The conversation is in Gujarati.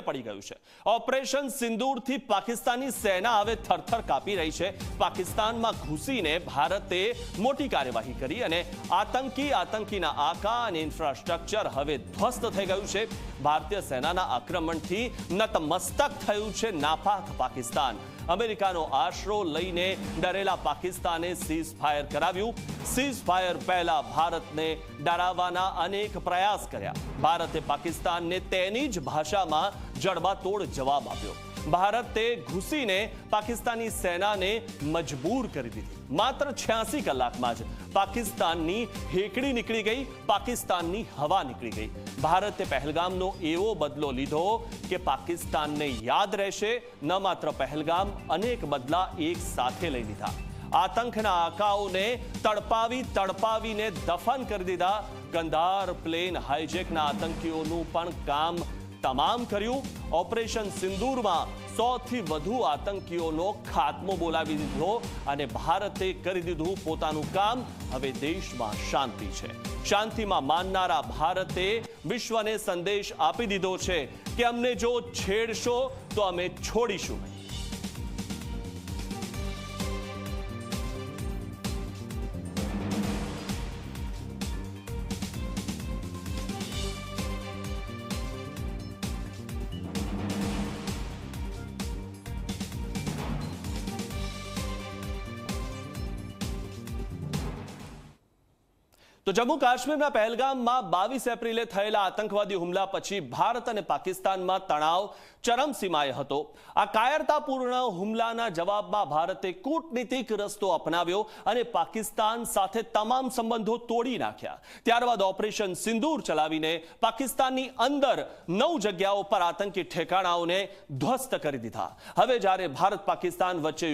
ભારે પડી ગયું છે. ઓપરેશન સિંદૂરથી પાકિસ્તાની સેના હવે થરથર કાપી રહી છે. પાકિસ્તાનમાં ઘૂસીને ભારતે મોટી કાર્યવાહી કરી અને આતંકી આતંકીના આકા અને ઇન્ફ્રાસ્ટ્રક્ચર હવે ધ્વસ્ત થઈ ગયું છે. ભારતીય સેનાના આક્રમણથી નતમસ્તક થયું છે નાપાક પાકિસ્તાન. અમેરિકાનો આશરો લઈને ડરેલા પાકિસ્તાને સીઝ ફાયર કરાવ્યું. સીઝ ફાયર પહેલા ભારતને ડરાવવાના અનેક પ્રયાસ કર્યા. ભારતે પાકિસ્તાનને તેની જ ભાષામાં જડબાતોડ જવાબ આપ્યો. ભારતે ઘૂસીને પાકિસ્તાની સેનાને મજબૂર કરી દીધી. માત્ર 86 કલાકમાં જ પાકિસ્તાનની હેકડી નીકળી ગઈ, પાકિસ્તાનની હવા નીકળી ગઈ. ભારતે પહેલગામનો એવો બદલો લીધો કે પાકિસ્તાનને યાદ રહેશે ન માત્ર પહેલગામ અનેક બદલા એક સાથે લઈ લીધા. આતંકના આકાઓને તડપાવી તડપાવીને દફન કરી દીધા. ગંધાર પ્લેન હાઈજેકના આતંકીઓનું પણ કામ તમામ કર્યું. ઓપરેશન સિંદૂરમાં સૌથી વધુ આતંકીઓનો ખાત્મો બોલાવી દીધો અને ભારતે કરી દીધું પોતાનું કામ. હવે દેશમાં શાંતિ છે. શાંતિમાં માનનારા ભારતે વિશ્વને સંદેશ આપી દીધો છે કે અમને જો છેડશો તો અમે છોડીશું નહીં. તો જમ્મુ કાશ્મીરના પહેલગામમાં બાવીસ એપ્રિલે થયેલા આતંકવાદી હુમલા પછી ભારત અને પાકિસ્તાનમાં તણાવ ચરમસીમાએ હતો. આ કાયરતાપૂર્ણ હુમલાના જવાબમાં ભારતે કૂટનીતિક રસ્તો અપનાવ્યો અને પાકિસ્તાન સાથે તમામ સંબંધો તોડી નાખ્યા. ત્યારબાદ ઓપરેશન સિંદૂર ચલાવીને પાકિસ્તાનની અંદર નવ જગ્યાઓ પર આતંકી ઠેકાણાઓને ધ્વસ્ત કરી દીધા. હવે જ્યારે ભારત પાકિસ્તાન વચ્ચે